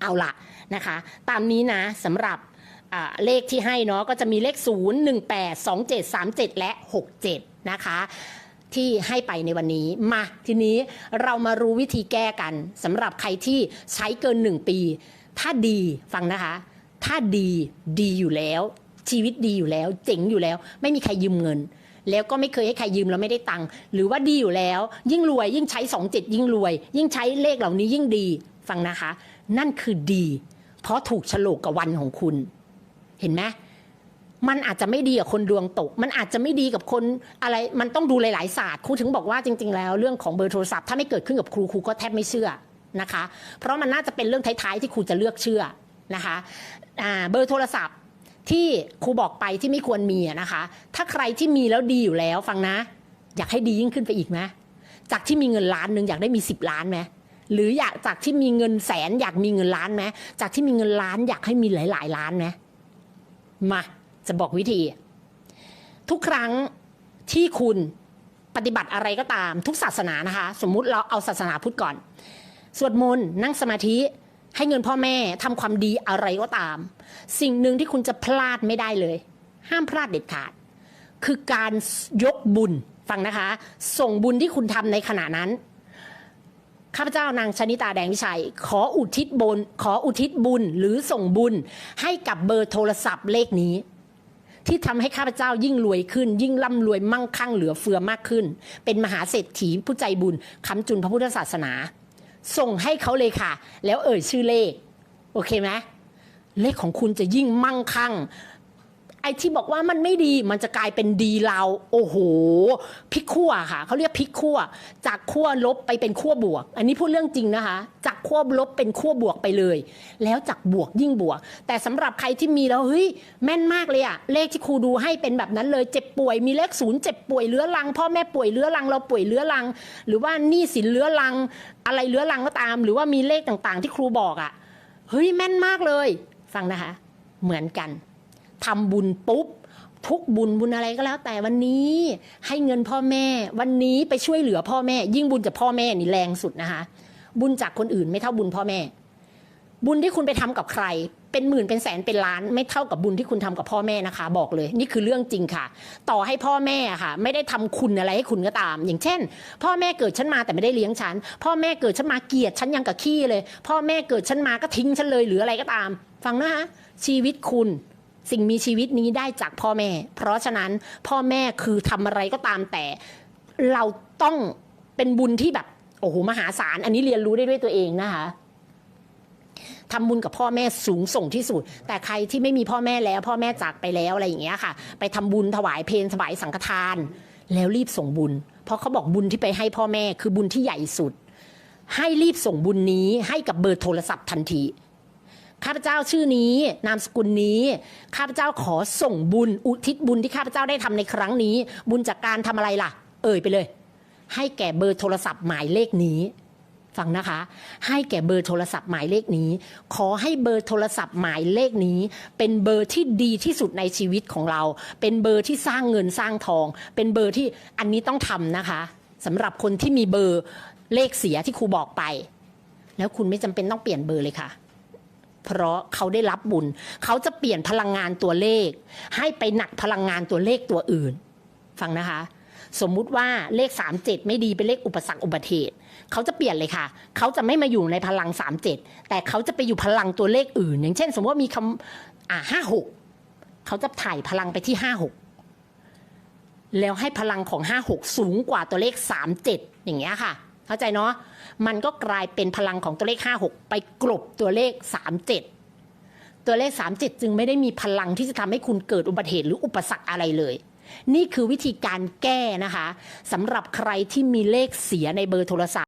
เอาละนะคะ ตามนี้นะสำหรับเลขที่ให้เนาะก็จะมีเลข 0 1 8 2 7 3 7 และ 67 นะคะ ที่ให้ไปในวันนี้มาทีนี้เรามารู้วิธีแก้กันสำหรับใครที่ใช้เกิน 1 ปี ถ้าดีฟังนะคะ ถ้าดีดีอยู่แล้ว ชีวิตดีอยู่แล้ว เจ๋งอยู่แล้ว ไม่มีใครยืมเงิน แล้วก็ไม่เคยให้ใครยืมแล้วไม่ได้ตังค์หรือว่าดีอยู่แล้ว ยิ่งรวยยิ่งใช้สองเจ็ดยิ่งรวย ยิ่งใช้เลขเหล่านี้ยิ่งดี ฟังนะคะ นั่นคือดี เพราะถูกฉลกกับวันของคุณ เห็นไหมมันอาจจะไม่ดีกับคนดวงตก มันอาจจะไม่ดีกับคนอะไร มันต้องดูหลาย ๆ ศาสตร์ ครูถึงบอกว่าจริง ๆ แล้วเรื่องของเบอร์โทรศัพท์ถ้าไม่เกิดขึ้นกับครูครูก็แทบไม่เชื่อนะคะ เพราะมันน่าจะเป็นเรื่องท้าย ๆ ที่ครูจะเลือกเชื่อนะคะเบอร์โทรศัพท์ที่ครูบอกไปที่ไม่ควรมีนะคะ ถ้าใครที่มีแล้วดีอยู่แล้วฟังนะ อยากให้ดียิ่งขึ้นไปอีกไหมจากที่มีเงินล้านหนึ่งอยากได้มีสิบล้านไหม หรืออยากจากที่มีเงินแสนอยากมีเงินล้านไหมจากที่มีเงินล้านอยากให้มีหลาย ๆ ล้านไหมมาจะบอกวิธี ทุกครั้งที่คุณปฏิบัติอะไรก็ตาม ทุกศาสนานะคะ สมมุติเราเอาศาสนาพุทธก่อน สวดมนต์นั่งสมาธิให้เงินพ่อแม่ทำความดีอะไรก็ตาม สิ่งหนึ่งที่คุณจะพลาดไม่ได้เลย ห้ามพลาดเด็ดขาด คือการยกบุญฟังนะคะ ส่งบุญที่คุณทำในขณะนั้น ข้าพเจ้านางชนิตาแดงวิชัย ขออุทิศบุญขออุทิศบุญหรือส่งบุญให้กับเบอร์โทรศัพท์เลขนี้ ที่ทำให้ข้าพเจ้ายิ่งรวยขึ้น ยิ่งร่ำรวยมั่งคั่งเหลือเฟือมากขึ้น เป็นมหาเศรษฐีผู้ใจบุญค้ำจุนพระพุทธศาสนา ส่งให้เขาเลยค่ะ แล้วเอ่ยชื่อเลข โอเคไหมเลขของคุณจะยิ่งมั่งคั่ง ไอ้ที่บอกว่ามันไม่ดีมันจะกลายเป็นดีเรา โอ้โหพลิกขั้วค่ะเขาเรียกพลิกขั้วจากขั้วลบไปเป็นขั้วบวก อันนี้พูดเรื่องจริงนะคะ จากขั้วลบเป็นขั้วบวกไปเลย แล้วจากบวกยิ่งบวก แต่สำหรับใครที่มีแล้วเฮ้ยแม่นมากเลยอะเลขที่ครูดูให้เป็นแบบนั้นเลยเจ็บป่วยมีเลขศูนย์เจ็บป่วยเรื้อรังพ่อแม่ป่วยเรื้อรังเราป่วยเรื้อรัง หรือว่าหนี้สินเรื้อรัง อะไรเรื้อรังก็ตาม หรือว่ามีเลขต่างๆ ที่ครูบอกอะเฮ้ยแม่นมากเลยฟังนะคะ เหมือนกัน ทำบุญปุ๊บทุกบุญบุญอะไรก็แล้ว แต่วันนี้ให้เงินพ่อแม่ วันนี้ไปช่วยเหลือพ่อแม่ ยิ่งบุญจากพ่อแม่นี่แรงสุดนะคะ บุญจากคนอื่นไม่เท่าบุญพ่อแม่ บุญที่คุณไปทำกับใคร เป็นหมื่นเป็นแสนเป็นล้าน ไม่เท่ากับบุญที่คุณทำกับพ่อแม่นะคะ บอกเลย นี่คือเรื่องจริงค่ะ ต่อให้พ่อแม่ค่ะ ไม่ได้ทำคุณอะไรให้คุณก็ตาม อย่างเช่น พ่อแม่เกิดฉันมาแต่ไม่ได้เลี้ยงฉัน พ่อแม่เกิดฉันมาเกลียดฉันยังกับขี้เลย พ่อแม่เกิดฉันมาก็ทิ้งฉันเลยหรืออะไรก็ตาม ฟังนะคะชีวิตคุณ สิ่งมีชีวิตนี้ได้จากพ่อแม่ เพราะฉะนั้นพ่อแม่คือทำอะไรก็ตามแต่ เราต้องเป็นบุญที่แบบโอ้โหมหาศาล อันนี้เรียนรู้ได้ด้วยตัวเองนะคะทำบุญกับพ่อแม่สูงส่งที่สุด แต่ใครที่ไม่มีพ่อแม่แล้ว พ่อแม่จากไปแล้วอะไรอย่างเงี้ยค่ะ ไปทำบุญถวายเพลถวายสังฆทาน แล้วรีบส่งบุญ เพราะเขาบอกบุญที่ไปให้พ่อแม่คือบุญที่ใหญ่สุด ให้รีบส่งบุญนี้ให้กับเบอร์โทรศัพท์ทันที ข้าพเจ้าชื่อนี้ นามสกุลนี้ ข้าพเจ้าขอส่งบุญอุทิศบุญที่ข้าพเจ้าได้ทำในครั้งนี้ บุญจากการทำอะไรล่ะ เอ่ยไปเลย ให้แก่เบอร์โทรศัพท์หมายเลขนี้ฟังนะคะ ให้แก่เบอร์โทรศัพท์หมายเลขนี้ ขอให้เบอร์โทรศัพท์หมายเลขนี้ เป็นเบอร์ที่ดีที่สุดในชีวิตของเรา เป็นเบอร์ที่สร้างเงินสร้างทอง เป็นเบอร์ที่อันนี้ต้องทำนะคะสำหรับคนที่มีเบอร์เลขเสียที่ครูบอกไป แล้วคุณไม่จำเป็นต้องเปลี่ยนเบอร์เลยค่ะ เพราะเขาได้รับบุญ เขาจะเปลี่ยนพลังงานตัวเลข ให้ไปหนักพลังงานตัวเลขตัวอื่น ฟังนะคะ สมมุติว่าเลข 37 ไม่ดีเป็นเลขอุปสรรคอุบัติเหตุเขาจะเปลี่ยนเลยค่ะ เขาจะไม่มาอยู่ในพลัง 37 แต่เขาจะไปอยู่พลังตัวเลขอื่น อย่างเช่น สมมติว่ามีคำอ่า56เขาจะถ่ายพลังไปที่56แล้วให้พลังของ56สูงกว่าตัวเลข37อย่างเงี้ยค่ะ เข้าใจเนาะมันก็กลายเป็นพลังของตัวเลข 56 ไปกลบตัวเลข 37 ตัวเลข 37 จึงไม่ได้มีพลังที่จะทำให้คุณเกิดอุบัติเหตุหรืออุปสรรคอะไรเลยนี่คือวิธีการแก้นะคะสำหรับใครที่มีเลขเสียในเบอร์โทรศัพท์